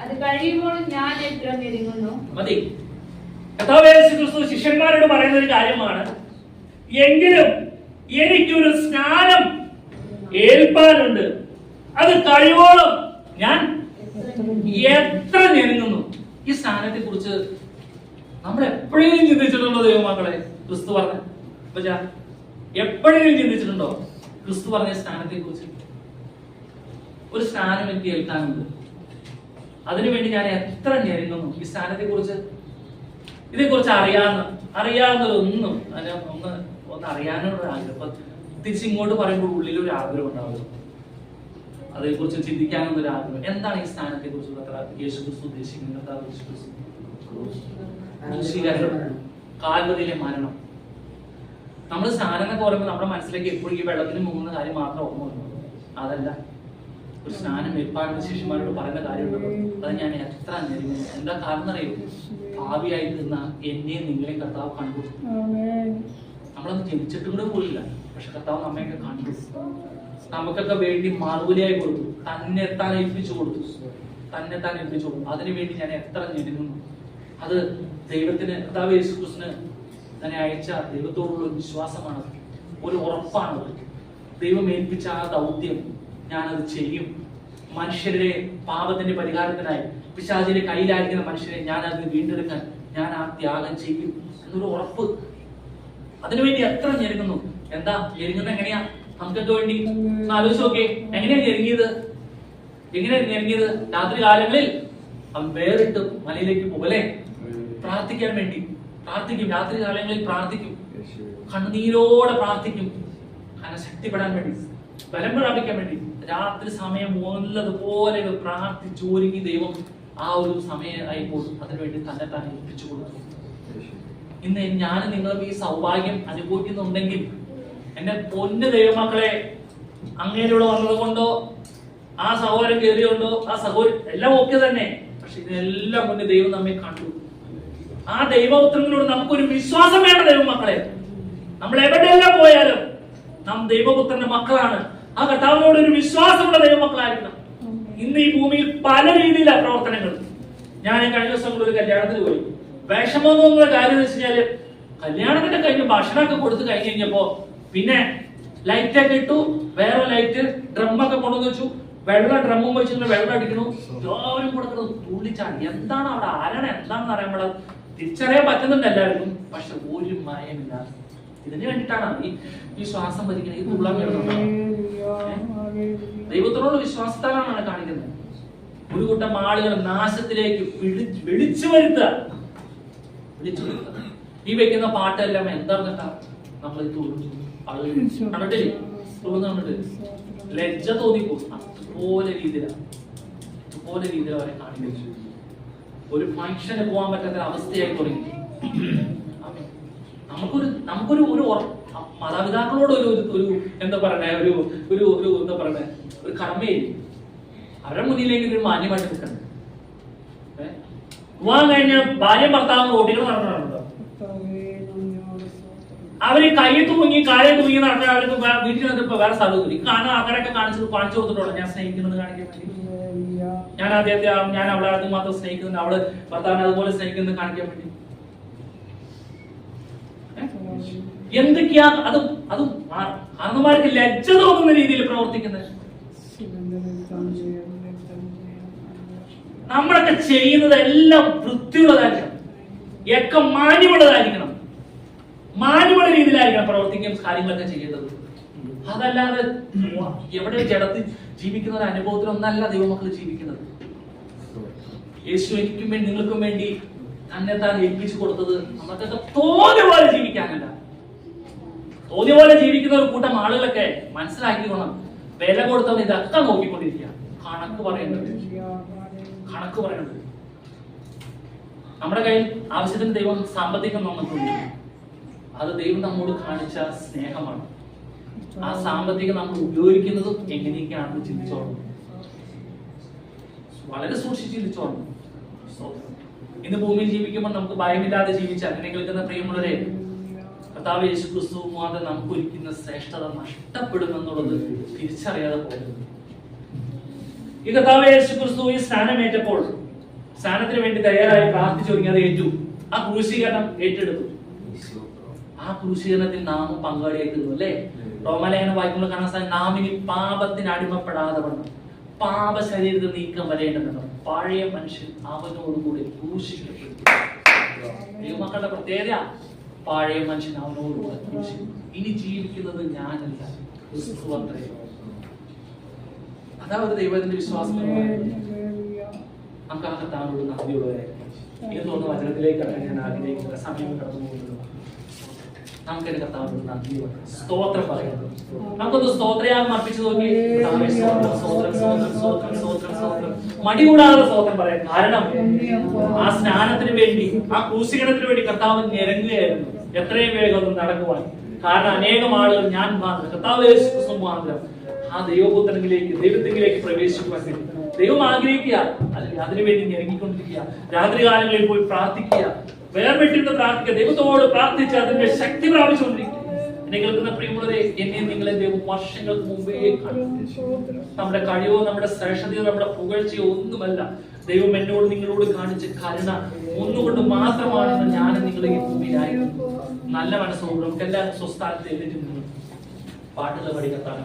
അത് കഴിയുമ്പോൾ ഞാൻ എത്ര മതി. ക്രിസ്തു ശിഷ്യന്മാരോട് പറയുന്ന ഒരു കാര്യമാണ്. എങ്കിലും എനിക്കൊരു സ്നാനം ഏൽപ്പാനുണ്ട്. അത് കഴിവോളം ഞാൻ എത്ര ഞെരുങ്ങുന്നു. ഈ സ്നാനത്തെ കുറിച്ച് നമ്മൾ എപ്പോഴും ചിന്തിച്ചിട്ടുണ്ടോ ദൈവമക്കളെ? ക്രിസ്തു പറഞ്ഞ എപ്പോഴും ചിന്തിച്ചിട്ടുണ്ടോ? ക്രിസ്തു പറഞ്ഞ സ്നാനത്തെ കുറിച്ച് ഒരു സ്നാനം എനിക്ക് ഏൽക്കാനുണ്ട്. അതിനുവേണ്ടി ഞാൻ എത്ര ഞെരുങ്ങുന്നു. ഈ സ്ഥാനത്തെ കുറിച്ച് ഇതേക്കുറിച്ച് അറിയാവുന്ന അറിയാവുന്നതൊന്നും അതിനെ ഒന്ന് ഒന്ന് അറിയാനുള്ള ആഗ്രഹം തിരിച്ചിങ്ങോട്ട് പറയുമ്പോൾ ഉള്ളിൽ ഒരു ആഗ്രഹം ഉണ്ടാവും അതേക്കുറിച്ച് ചിന്തിക്കാനുള്ള ഒരു ആഗ്രഹം എന്താണ് ഈ സ്ഥാനത്തെ കുറിച്ച് യേശു ക്രിസ്തു ഉദ്ദേശിക്കുന്നത് യേശു കാൽവതിയിലെ മരണം. നമ്മൾ സ്ഥാനം എന്നൊക്കെ പറയുമ്പോൾ നമ്മുടെ മനസ്സിലേക്ക് എപ്പോഴും ഈ വെള്ളത്തിന് മുങ്ങുന്ന കാര്യം മാത്രം ഓർമ്മ വരുന്നത് അതല്ല. ഒരു സ്നാനം ഏൽപ്പാടുന്ന ശിഷ്യന്മാരോട് പറയുന്ന കാര്യമുണ്ടല്ലോ. അത് ഞാൻ എത്ര ഞെരുങ്ങുന്നു എന്താ കാരണം അറിയോ ഭാവിയായി നിന്ന എന്നെയും നിങ്ങളെ കർത്താവ് കണ്ടു. നമ്മളൊന്ന് ജനിച്ചിട്ടും കൂടെ പോലില്ല പക്ഷെ കർത്താവ് നമ്മയൊക്കെ കണ്ടു. നമുക്കൊക്കെ വേണ്ടി മറുപടിയായി കൊടുത്തു. തന്നെ താൻ ഏൽപ്പിച്ചു കൊടുത്തു. തന്നെ താൻ ഏൽപ്പിച്ചു കൊടുത്തു. അതിനു വേണ്ടി ഞാൻ എത്ര ഞെരുങ്ങുന്നു. അത് ദൈവത്തിന് കർത്താവ് യേശു ക്രിസ്തുന് തന്നെ അയച്ച ദൈവത്തോടുള്ള വിശ്വാസമാണ് ഒരു ഉറപ്പാണ് ദൈവം ഏൽപ്പിച്ച ആ ദൗത്യം ഞാനത് ചെയ്യും. മനുഷ്യരുടെ പാപത്തിന്റെ പരിഹാരത്തിനായി പിശാചിന്റെ കയ്യിലായിരിക്കുന്ന മനുഷ്യരെ ഞാൻ അതിന് വീണ്ടെടുക്കാൻ ഞാൻ ആ ത്യാഗം ചെയ്യും എന്നൊരു ഉറപ്പ്. അതിനുവേണ്ടി എത്ര ഞെരുങ്ങുന്നു. എന്താ? ഞെരുങ്ങുന്ന എങ്ങനെയാ? നമുക്കൊക്കെ വേണ്ടി? ഒന്ന് ആലോചിച്ച് നോക്കേ എങ്ങനെയാ ഞെരുങ്ങിയത്? എങ്ങനെയാ ഞെരുങ്ങിയത്? രാത്രി കാലങ്ങളിൽ അവൻ വേറിട്ട് മലയിലേക്ക് പോകലേ പ്രാർത്ഥിക്കാൻ വേണ്ടി. പ്രാർത്ഥിക്കും. രാത്രി കാലങ്ങളിൽ പ്രാർത്ഥിക്കും. കണ്ണുനീരോടെ പ്രാർത്ഥിക്കും. കാരണം ശക്തിപ്പെടാൻ വേണ്ടി ബലം പ്രാപിക്കാൻ വേണ്ടി. രാത്രി സമയം ഉള്ളതുപോലെ പ്രാർത്ഥിച്ചു ഒരുങ്ങി ദൈവം ആ ഒരു സമയമായപ്പോൾ അതിനുവേണ്ടി തന്നെ തന്നെ ഏൽപ്പിച്ചു കൊടുത്തു. ഇന്ന് ഞാൻ നിങ്ങളും ഈ സൗഭാഗ്യം അനുഭവിക്കുന്നുണ്ടെങ്കിൽ എന്റെ പൊന്ന് ദൈവമക്കളെ അങ്ങേരിവിടെ വന്നത് കൊണ്ടോ ആ സഹോദരൻ കയറിയോണ്ടോ ആ സഹോദരൻ എല്ലാം ഓക്കെ തന്നെ. പക്ഷെ ഇതിനെല്ലാം മുന്നേ ദൈവം നമ്മെ കണ്ടു. ആ ദൈവപുത്രങ്ങളോട് നമുക്കൊരു വിശ്വാസം വേണം ദൈവമക്കളെ. നമ്മൾ എവിടെയെല്ലാം പോയാലും നാം ദൈവപുത്രന്റെ മക്കളാണ്. ആ കർത്താവിനോട് ഒരു വിശ്വാസമുള്ള ദൈവമക്കളായിരിക്കണം. ഇന്ന് ഈ ഭൂമിയിൽ പല രീതിയിലാണ് പ്രവർത്തനങ്ങൾ. ഞാൻ കഴിഞ്ഞ ദിവസം കൂടെ ഒരു കല്യാണത്തിന് പോയി. വിഷമം തോന്നുന്ന കാര്യം എന്ന് വെച്ച് കഴിഞ്ഞാൽ കല്യാണത്തിന്റെ കഴിഞ്ഞ് ഭക്ഷണമൊക്കെ കൊടുത്ത് കഴിഞ്ഞ് കഴിഞ്ഞപ്പോ പിന്നെ ലൈറ്റ് ഒക്കെ ഇട്ടു വേറെ ലൈറ്റ് ഡ്രമ്മൊക്കെ കൊണ്ടുവന്ന് വെച്ചു. വെള്ളം ഡ്രമ്മും വെച്ചിട്ട് വെള്ളം അടിക്കണു എല്ലാവരും കൂടെ കിടന്ന് തുള്ളിച്ചാടി. എന്താണ് അവിടെ ആരാണ് എന്താണെന്ന് അറിയാൻ തിരിച്ചറിയാൻ പറ്റുന്നുണ്ട് എല്ലാവർക്കും പക്ഷെ ഒരു മയമില്ല ഇതിന് വേണ്ടിയിട്ടാണ് ഈ ഈ ശ്വാസം വലിക്കുന്നത് ഈ തുള്ളാൻ ദൈവത്തിനോട് വിശ്വാസത്താലാണ് കാണിക്കുന്നത്. ഒരു കൂട്ടം ആളുകൾ നാശത്തിലേക്ക് വിളി- വിളിച്ചു വരുത്തുക. വിളിച്ചു വരുത്തുക. ഈ വെക്കുന്ന പാട്ടെല്ലാം എന്താ നമ്മൾ ഈ തുള്ളുന്നു ആളുകൾ കണ്ടിട്ടില്ലേ? കണ്ടിട്ട്. ലജ്ജ തോന്നിപ്പോകും. അതുപോലെ രീതിയിലാണ് അതുപോലെ രീതിയിൽ അവരെ കാണിക്കുന്നു ഒരു മനുഷ്യന് പോകാൻ പറ്റാത്ത അവസ്ഥയായി തുടങ്ങി. നമുക്കൊരു നമുക്കൊരു ഒരു മാതാപിതാക്കളോട് ഒരു ഒരു- എന്താ പറയണേ ഒരു ഒരു ഒരു എന്താ പറയണേ ഒരു കടമയില്ല. അവരുടെ മുന്നിലേക്ക് ഒരു മാന്യമായിട്ട് നിൽക്കണം? വിവാഹം കഴിഞ്ഞ ഭാര്യ ഭർത്താവ് റോഡികൾ നടന്നിട്ടുണ്ടോ അവർ കൈ തൂങ്ങി കാലെ തൂങ്ങി നടക്കാൻ അവർക്ക് വീട്ടിൽ ഇപ്പൊ വേറെ സ്ഥലം ഈ ആൾക്കാരൊക്കെ കാണിച്ചു കാണിച്ചു കൊടുത്തിട്ടുള്ളൂ ഞാൻ സ്നേഹിക്കുന്നത് കാണിക്കാൻ വേണ്ടി. ഞാൻ അദ്ദേഹത്തെ ഞാൻ അവളെ അത് മാത്രം സ്നേഹിക്കുന്നുണ്ട്. അവൾ ഭർത്താവിനെ അതുപോലെ സ്നേഹിക്കുന്നത് കാണിക്കാൻ വേണ്ടി? എന്തൊക്കെയാ അത് അത് കാരണന്മാർക്ക് ലജ്ജ തോന്നുന്ന രീതിയിൽ പ്രവർത്തിക്കുന്നത് നമ്മളൊക്കെ ചെയ്യുന്നത് എല്ലാം വൃത്തിയുള്ളതായിരിക്കണം. ഒക്കെ മാന്യമുള്ളതായിരിക്കണം. മാന്യമുള്ള രീതിയിലായിരിക്കണം പ്രവർത്തിക്കുകയും കാര്യങ്ങളൊക്കെ ചെയ്യേണ്ടത്. അതല്ലാതെ എവിടെ ജഡത്തിൽ ജീവിക്കുന്ന ഒരു അനുഭവത്തിലൊന്നല്ല ദൈവമക്കൾ ജീവിക്കുന്നത്. യേശു എനിക്കും വേണ്ടി നിങ്ങൾക്കും വേണ്ടി തന്നെ താൻ ഏൽപ്പിച്ചു കൊടുത്തത് നമുക്കൊക്കെ തോന്നിയ പോലെ ജീവിക്കാനല്ല. തോന്നിയ പോലെ ജീവിക്കുന്ന ഒരു കൂട്ടം ആളുകളൊക്കെ മനസ്സിലാക്കിക്കോണം വില കൊടുത്തവൻ ഇതൊക്കെ നോക്കിക്കൊണ്ടിരിക്കുക. കണക്ക് പറയേണ്ടത്. കണക്ക് പറയേണ്ടത്. നമ്മുടെ കയ്യിൽ ആവശ്യത്തിന് ദൈവം സാമ്പത്തികം നമുക്കുണ്ട് അത് ദൈവം നമ്മോട് കാണിച്ച സ്നേഹമാണ്. ആ സാമ്പത്തികം നമ്മൾ ഉപയോഗിക്കുന്നതും എങ്ങനെയൊക്കെയാണെന്ന് ചിന്തിച്ചോളണം. വളരെ സൂക്ഷിച്ച് ചിന്തിച്ചോളണം. സ്തോത്രം. ഇന്ന് ഭൂമിയിൽ ജീവിക്കുമ്പോൾ നമുക്ക് ഭയമില്ലാതെ ജീവിച്ചാൽ അങ്ങനെ കേൾക്കുന്ന പ്രിയമുള്ളവരെ കർത്താവ് യേശു ക്രിസ്തു മുഖാന്തരം നമുക്ക് ഒരിക്കുന്ന ശ്രേഷ്ഠത നഷ്ടപ്പെടുമെന്നുള്ളത് തിരിച്ചറിയാതെ പോകുന്നു ഈ കർത്താവ് യേശു ക്രിസ്തു ഈ സ്ഥാനമേറ്റപ്പോൾ സ്നാനത്തിന് വേണ്ടി തയ്യാറായി പ്രാർത്ഥിച്ചു തുടങ്ങിയത് ഏറ്റു. ആ ക്രൂശീകരണം ഏറ്റെടുത്തു. ആ ക്രൂശീകരണത്തിൽ നാമും പങ്കാളിയായി അല്ലേ? റോമലേഖനം വായിക്കുമ്പോൾ കാണാൻ സാധിക്കും നാമിനി പാപത്തിന് അടിമപ്പെടാതെ വണ്ണം പാപ ശരീരത്തിൽ നീക്കം വരേണ്ടതുണ്ട്. പഴയ മനുഷ്യൻ അവനോടുകൂടി ക്രൂശിക്കപ്പെട്ടു. ദൈവമക്കളുടെ പ്രത്യേകത പഴയ മനുഷ്യൻ അവനോടുകൂടെ ക്രൂശിക്കപ്പെട്ടു ഇനി ജീവിക്കുന്നത് ഞാനല്ല ക്രിസ്തു അത്രേ. അതാണ് ദൈവത്തിന്റെ വിശ്വാസം. നമുക്ക് ആ കർത്താവിനോട് നന്ദിയുള്ളവരായിരിക്കും. എനിക്ക് തോന്നുന്ന വചനത്തിലേക്ക് കടക്കാൻ ഞാൻ ആഗ്രഹിക്കുന്ന സമയം കടന്നു പോകുന്നത് നമുക്ക് എന്റെ കർത്താവിനോട് നന്ദിയുണ്ട് സ്തോത്രം പറയാം നമുക്കൊന്ന് സ്തോത്രയാഗം അർപ്പിച്ചു നോക്കി. മടികൂടാതെ സ്തോത്രം പറയാം. കാരണം ആ സ്നാനത്തിന് വേണ്ടി ആ ക്രൂശീകരണത്തിന് വേണ്ടി കർത്താവ് ഞെരങ്ങുകയായിരുന്നു എത്രയും വേഗം ഒന്ന് നടക്കുവാൻ. കാരണം അനേകം ആളുകൾ ഞാൻ മാത്രം കർത്താവ് ക്രിസ്തു ആ ദൈവപുത്രനിലേക്ക് ദൈവത്തിലേക്ക് പ്രവേശിക്കുവാൻ വേണ്ടി ദൈവം ആഗ്രഹിക്കുക. അല്ലെങ്കിൽ അതിനുവേണ്ടി ഇറങ്ങിക്കൊണ്ടിരിക്കുക രാത്രി കാലങ്ങളിൽ പോയി പ്രാർത്ഥിക്കുക. വേർപെട്ടിരുന്ന് പ്രാർത്ഥിക്കുക. ദൈവത്തോട് പ്രാർത്ഥിച്ച് അതിന്റെ ശക്തി പ്രാപിച്ചുകൊണ്ടിരിക്കുക. എന്നെ കേൾക്കുന്ന പ്രിയമുള്ളവരെ എന്നെ നിങ്ങളെ ദൈവം വർഷങ്ങൾക്ക് മുമ്പേ നമ്മുടെ കഴിവോ നമ്മുടെ ശ്രേഷ്ഠതയോ നമ്മുടെ പുകഴ്ചയോ ഒന്നുമല്ല. ദൈവം എന്നോട് നിങ്ങളോട് കാണിച്ച കരുണ ഒന്നുകൊണ്ട് മാത്രമാണെന്ന് ഞാൻ നിങ്ങളെ നല്ല മനസ്സോട് നമുക്ക് എല്ലാവരും സ്വസ്ഥാനത്ത് എഴുതിയിട്ടുണ്ട് പാട്ടുകൾ പഠിക്കത്താണ്